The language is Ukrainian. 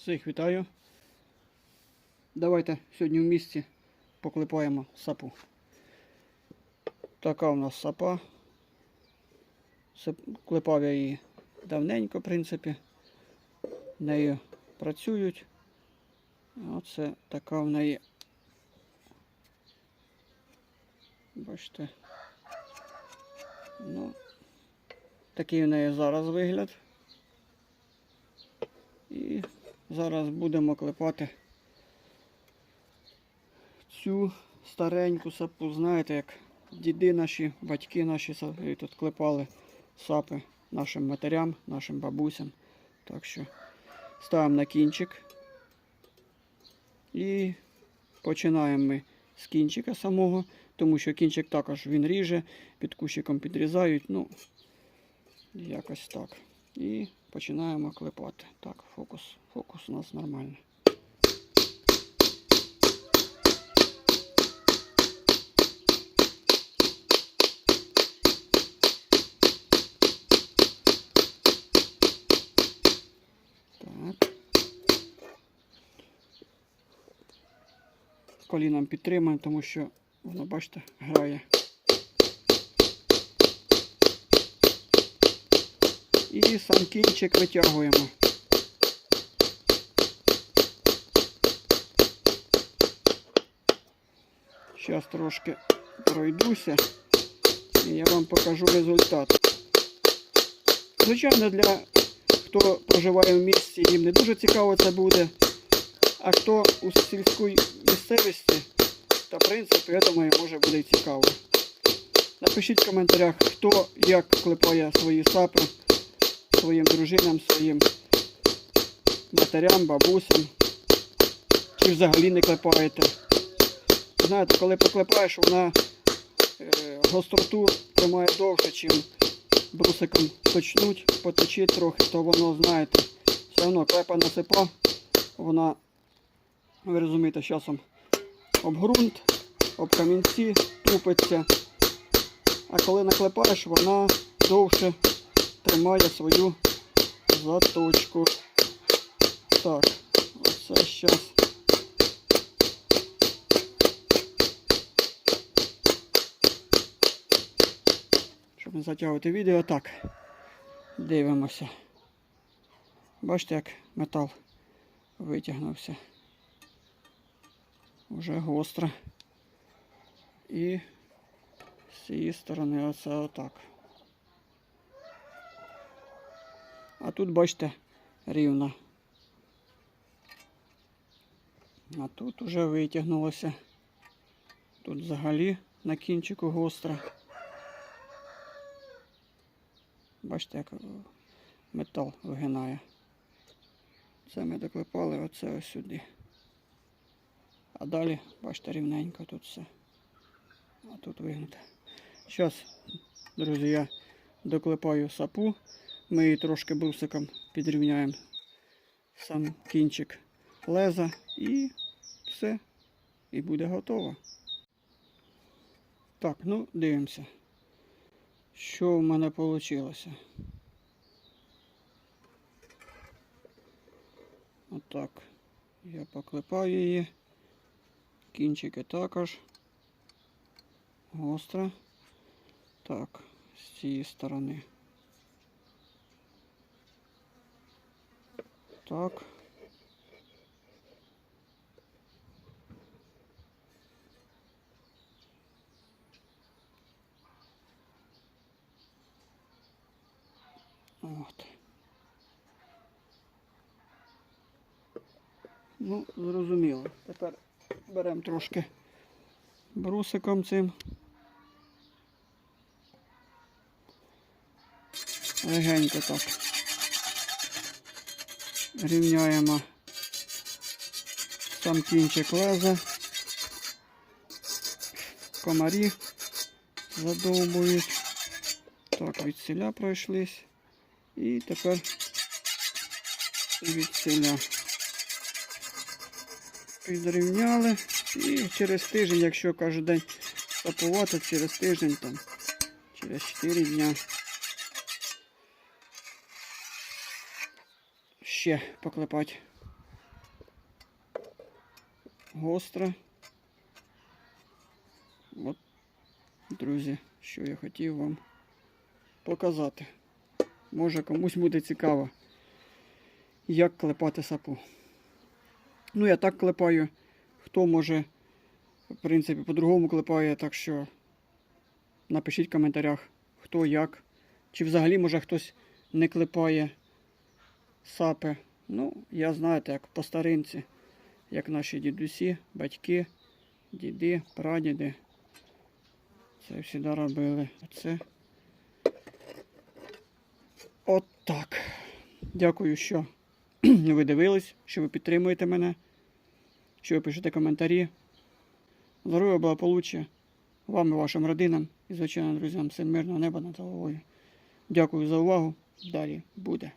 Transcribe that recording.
Всіх вітаю. Давайте сьогодні в місті поклепаємо сапу. Така у нас сапа. Сап- Клепав я її давненько, в принципі. Нею працюють. Оце така в неї. Бачите. Ну, такий в неї зараз вигляд. І зараз будемо клепати цю стареньку сапу. Знаєте, як діди наші, батьки наші тут клепали сапи нашим матерям, нашим бабусям. Так що ставимо на кінчик. І починаємо ми з кінчика самого, тому що кінчик також він ріже, під кущиком підрізають. Ну, якось так. І починаємо клепати. Так, фокус. Фокус у нас нормальний. Коліном підтримуємо, тому що воно, бачите, грає. І сам кінчик витягуємо. Зараз трошки пройдуся і я вам покажу результат. Звичайно, для хто проживає в місті, їм не дуже цікаво це буде. А хто у сільській місцевості, та в принципі, я думаю, може буде цікаво. Напишіть в коментарях, хто як клепає свої сапи своїм дружинам, своїм матерям, бабусям. Чи взагалі не клепаєте. Знаєте, коли поклепаєш, вона е, гостроту тримає довше, чим брусиком точнуть, поточить трохи, то воно, знаєте, все одно клепа насипа, вона, ви розумієте, часом об ґрунт, об камінці тупиться. А коли наклепаєш, вона довше тримає свою заточку. Так, оце зараз. Щоб не затягувати відео, так. Дивимося. Бачите, як метал витягнувся. Уже гостро. І з цієї сторони оце отак. Тут, бачите, рівно. А тут уже витягнулося. Тут взагалі на кінчику гостро. Бачите, як метал вигинає. Це ми доклепали оце ось сюди. А далі, бачите, рівненько тут все. А тут вигнуте. Зараз, друзі, я доклепаю сапу. Ми її трошки брусиком підрівняємо сам кінчик леза і все. І буде готово. Так, ну дивимося. Що в мене вийшло? Отак. Я поклепаю її. Кінчики також. Гостро. Так, з цієї сторони. Так. От. Ну, зрозуміло. Тепер беремо трошки брусиком цим. Легенько так. Рівняємо сам кінчик леза. Комарі задовбують. Так, від селя пройшлись. І тепер від селя. Підрівняли. І через тиждень, якщо кожен день сапувати, через тиждень там, через 4 дня. Ще поклепати. гостра. От, друзі, що я хотів вам показати. Може комусь буде цікаво, як клепати сапу. Ну, я так клепаю. Хто може, в принципі, по-другому клепає, так що напишіть в коментарях, хто як. Чи взагалі, може, хтось не клепає сапи. Ну, я знаєте, як по старинці, як наші дідусі, батьки, діди, прадіди. Це завжди робили. Оце. От так. Дякую, що ви дивились, що ви підтримуєте мене, що ви пишете коментарі. Здоров'я, благополуччя вам і вашим родинам і, звичайно, друзям, всім мирного неба над головою. Дякую за увагу. Далі буде.